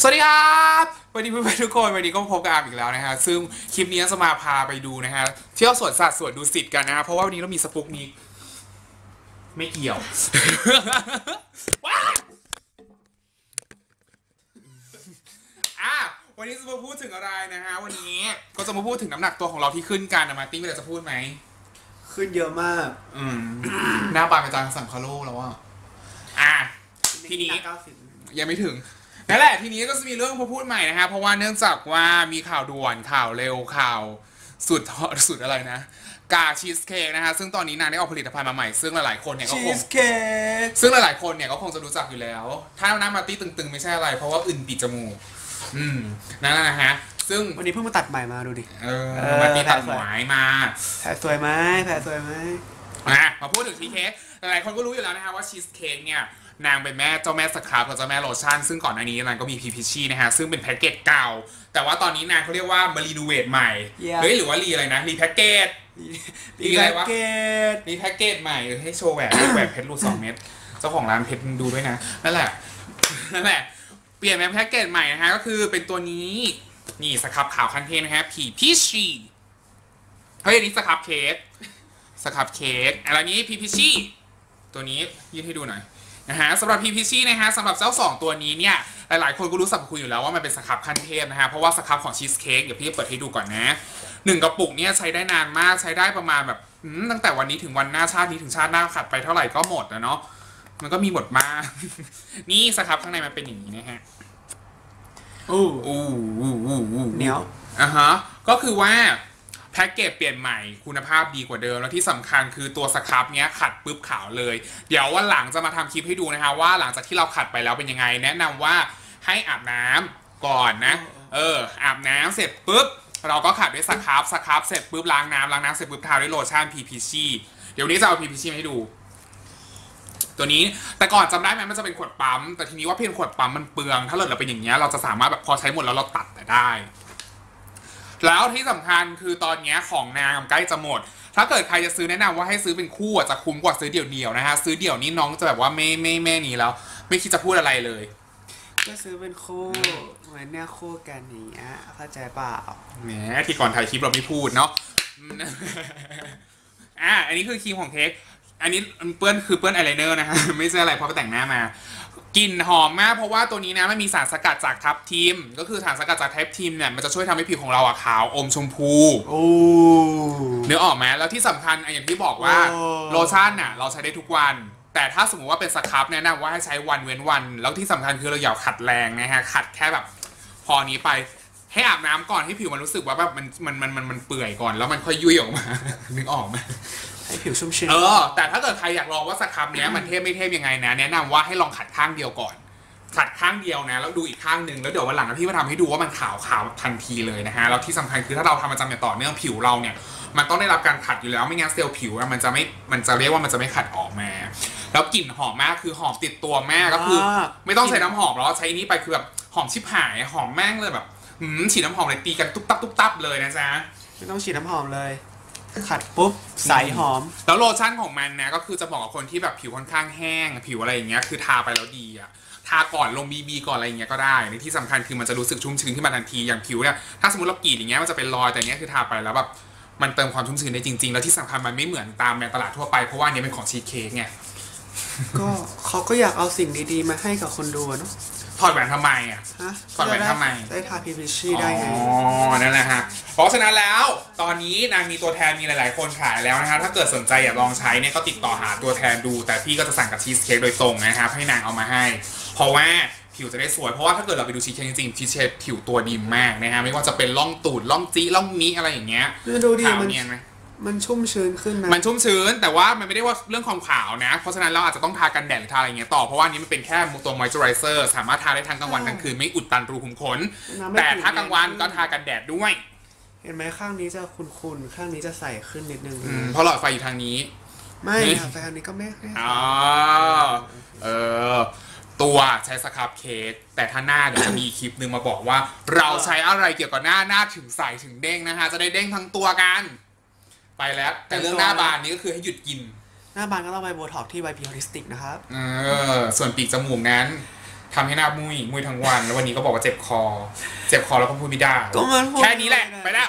สวัสดีครับวันนี้เพื่อนๆทุกคนวันนี้ก็พบกับอาร์มอีกแล้วนะฮะซึ่งคลิปนี้จะมาพาไปดูนะฮะเที่ยวสวนสัตว์สวนดูสิตกันนะฮะเพราะว่าวันนี้เรามีสปุกนิกไม่เกี่ยวว้าวอะวันนี้จะมาพูดถึงอะไรนะฮะวันนี้ก็จะมาพูดถึงน้ำหนักตัวของเราที่ขึ้นกันนะมาร์ติ้งมีอะไรจะพูดไหมขึ้นเยอะมาก อืมหน้าบานไปจางสังคาโลกแล้วว่าอะทีนี้เก้าสิบยังไม่ถึง นั่นแหละทีนี้ก็จะมีเรื่องมาพูดใหม่นะฮะเพราะว่าเนื่องจากว่ามีข่าวด่วนข่าวเร็วข่าวสุดสุดอะไรนะ กาชีสเค้กนะฮะซึ่งตอนนี้นางได้ออกผลิตภัณฑ์มาใหม่ ซึ่งหลายๆคนเนี่ยก็ชีคงสเค้กซึ่งหลายๆคนเนี่ยก็คงจะรู้จักอยู่แล้ว ถ้าหน้ามาร์ตี้ตึงๆ ไม่ใช่อะไร เพราะว่าอื่นปิดจมูกอืมนั่นแหละนะฮะซึ่งวันนี้เพิ่งมาตัดใหม่มาดูดิเออเออมาร์ตี้ตัดหวายมาแผลสวยไหมแผลสวยไหมอะมาพูดถึงชีสเค้ก หลายๆคนก็รู้อยู่แล้วนะฮะว่าชีสเค้กเนี่ยนางเป็นแม่เจ้าแม่สครับกับเจ้าแม่โลชั่น ซึ่งก่อนหน้านี้นางก็มีพีพีชีนะฮะซึ่งเป็นแพ็กเกจเก่า แต่ว่าตอนนี้นางเขาเรียกว่ามารีโนเวทใหม่เฮ้ยหรือว่ารีอะไรนะรีแพ็กเกจ ดีอะไรวะ เกต รีแพ็กเกจใหม่เออให้โชว์แหวน แหวนเพชรรูดสองเม็ดเจ้าของร้านเพชรดูด้วยนะนั่นแหละนั่นแหละ เปลี่ยนเป็นแพ็กเกจใหม่นะฮะก็คือเป็นตัวนี้นี่สครับขาวคันเทนนะฮะผีพีชีเฮ้ยอันนี้สครับเค้กสครับเค้กอะไรนี้พีพีชี ตัวนี้ยื่นให้ดูหน่อยนะฮะสำหรับพีพีชีนะฮะสำหรับเจ้าสองตัวนี้เนี่ยหลายๆ คนก็รู้สรรพคุณอยู่แล้วว่ามันเป็นสครับขั้นเทพนะฮะเพราะว่าสครับของชีสเค้กเดี๋ยวพี่จะเปิดให้ดูก่อนนะหนึ่งกระปุกเนี่ยใช้ได้นานมากใช้ได้ประมาณแบบอืมตั้งแต่วันนี้ถึงวันหน้าชาตินี้ถึงชาติหน้าขัดไปเท่าไหร่ก็หมดนะเนาะมันก็มีหมดมากนี่สครับข้างในมันเป็นอย่างนี้นะฮะอู้อู้อู้อู้อู้เหนียวอะฮะก็คือว่าแพ็กเกจเปลี่ยนใหม่คุณภาพดีกว่าเดิม แล้วที่สำคัญคือตัวสครับเนี้ยขัดปุ๊บขาวเลย เดี๋ยววันหลังจะมาทำคลิปให้ดูนะคะว่าหลังจากที่เราขัดไปแล้วเป็นยังไง แนะนำว่าให้อาบน้ำก่อนนะ เอออาบน้ำเสร็จปุ๊บเราก็ขัดด้วยสครับสครับเสร็จปุ๊บล้างน้ำล้างน้ำเสร็จปุ๊บทาด้วยโลชั่น PPC เดี๋ยววนนี้จะเอา PPC มาให้ดู ตัวนี้แต่ก่อนจำได้ไหมมันจะเป็นขวดปั๊มแต่ทีนี้ว่าเพียงขวดปั๊มมันเปลือง ถ้าเกิดเราเป็นอย่างเงี้ยเราจะสามารถแบบพอใช้หมดแล้วเราตัดแต่ได้ แล้วที่สำคัญคือตอนเนี้ยของนางใกล้จะหมด ถ้าเกิดใครจะซื้อแนะนำว่าให้ซื้อเป็นคู่อะจะคุ้มกว่าซื้อเดี่ยวๆนะฮะซื้อเดี่ยวนี่น้องจะแบบว่าไม่ไม่ไม่นี้แล้ว ไม่คิดจะพูดอะไรเลย ก็ซื้อเป็นคู่เหมือนเนี่ยคู่กันอย่างเงี้ยเข้าใจเปล่าแหมที่ก่อนถ่ายคลิปเราไม่พูดเนาะอืมอะอันนี้คือครีมของเค้กอันนี้เปื้อนคือเปื้อนอายไลเนอร์นะฮะไม่ใช่อะไรเพราะไปแต่งหน้ามา กลิ่นหอมมากเพราะว่าตัวนี้นะมันมีสารสกัดจากทับทิม ก็คือสารสกัดจากทับทิมเนี่ยมันจะช่วยทำให้ผิวของเราอะขาวอมชมพูโอ้เนื้อออกไหมแล้วที่สำคัญอะอย่างที่บอกว่าโอ้ โลชั่นน่ะเราใช้ได้ทุกวัน แต่ถ้าสมมติว่าเป็นสครับแนะนำว่าให้ใช้วันเว้นวัน แล้วที่สำคัญคือเราอย่าขัดแรงนะฮะขัดแค่แบบ พอนี้ไปให้อาบน้ำก่อนให้ผิวมันรู้สึกว่าแบบมันมันมันมันมันเปื่อยก่อน แล้วมันค่อยยุ่ยออกมา นึกออกไหม ให้ผิวชุ่มชื้นเออ แต่ถ้าเกิดใครอยากลองว่าสครับเนี้ยมันเทพไม่เทพยังไงนะ แนะนำว่าให้ลองขัดข้างเดียวก่อน ขัดข้างเดียวนะ แล้วดูอีกข้างหนึ่งแล้วเดี๋ยววันหลังนะพี่มาทำให้ดูว่ามันขาวขาวทันทีเลยนะฮะ แล้วที่สำคัญคือถ้าเราทำประจำอย่างต่อเนื่องผิวเราเนี่ย มันต้องได้รับการขัดอยู่แล้ว ไม่งั้นเซลล์ผิวอะมันจะไม่ มันจะเรียกว่ามันจะไม่ขัดออกมา แล้วกลิ่นหอมมากคือหอมติดตัวแม่ก็คือ ไม่ต้องใช้น้ำหอมแล้วใช้นี่ไปคือแบบหอมชิบหายหอมแม่งเลยแบบหืมฉีดน้ำหอมเลยตีกันตุ๊บตับตุ๊บตับเลยนะจ๊ะไม่ต้องฉีดน้ำหอมเลย ขัดปุ๊บใสหอม แล้วโลชั่นของมันนะก็คือจะบอกกับคนที่แบบผิวค่อนข้างแห้ง ผิวอะไรอย่างเงี้ยคือทาไปแล้วดีอะทาก่อนลงบีบีก่อนอะไรอย่างเงี้ยก็ได้ในที่สำคัญคือมันจะรู้สึกชุ่มชื้นขึ้นมาทันทีอย่างผิวเนี่ยถ้าสมมติเรากรีดอย่างเงี้ยมันจะเป็นรอยแต่เนี้ยคือทาไปแล้วแบบมันเติมความชุ่มชื้นได้จริงๆ แล้วที่สำคัญมันไม่เหมือนตามในตลาดทั่วไปเพราะว่าอันนี้เป็นของชีสเค้กไงก็เขาก็อยากเอาสิ่งดีๆ มาให้กับคนดูอะเนาะ ถอดแหวนทำไมอะฮะถอดแหวนทำไม ได้ทาพีพีชีได้ไง อ๋อ นั่นแหละฮะ เพราะฉะนั้นแล้วตอนนี้นางมีตัวแทนมีหลาย ๆ คนขายแล้วนะฮะ ถ้าเกิดสนใจอยากลองใช้เนี่ยก็ติดต่อหาตัวแทนดู แต่พี่ก็จะสั่งกับชีสเค้กโดยตรงนะครับ ให้นางเอามาให้ เพราะว่าผิวจะได้สวย เพราะว่าถ้าเกิดเราไปดูชีสเค้กจริงๆชีสเค้กผิวตัวดีมากนะฮะ ไม่ว่าจะเป็นร่องตูดร่องจี้ร่องนี้อะไรอย่างเงี้ยดูดิขาวมัน เนียนไหม มันชุ่มชื้นขึ้นนะมันชุ่มชื้น แต่ว่ามันไม่ได้ว่าเรื่องความขาวนะ เพราะฉะนั้นเราอาจจะต้องทากันแดดหรือทาอะไรเงี้ยต่อ เพราะว่าอันนี้มันเป็นแค่ตัวมอยเจอไรเซอร์สามารถทาได้ทั้งกลางวันกลางคืนไม่อุดตันรูขุมขนน้ำไม่แต่ถ้ากลางวันก็ทากันแดดด้วย เห็นไหมข้างนี้จะคุนๆข้างนี้จะใสขึ้นนิดนึงอืมเพราะหลอดไฟอยู่ทางนี้ ไม่นี่ค่ะแฟนนี้ก็ไม่ไม่อ๋อเออตัวใช้สครับเค้กแต่ถ้าหน้าเดี๋ยวจะมีคลิปหนึ่งมาบอกว่า เราใช้อะไรเกี่ยวกับหน้าหน้าถึงใสถึงเด้งนะฮะจะได้เด้งทั้งตัวกัน ไปแล้ว แต่เรื่องหน้าบานนี้ก็คือให้หยุดกิน หน้าบานก็ต้องไปโบท็อกที่ไวพีฮอลิสติกนะครับเออส่วนปีกจมูกนั้นทำให้หน้ามุยมุยทั้งวัน แล้ววันนี้ก็บอกว่าเจ็บคอ เจ็บคอแล้วก็พูดไม่ได้ก็มันพูดแค่นี้แหละไม่ได้ไปแล้ว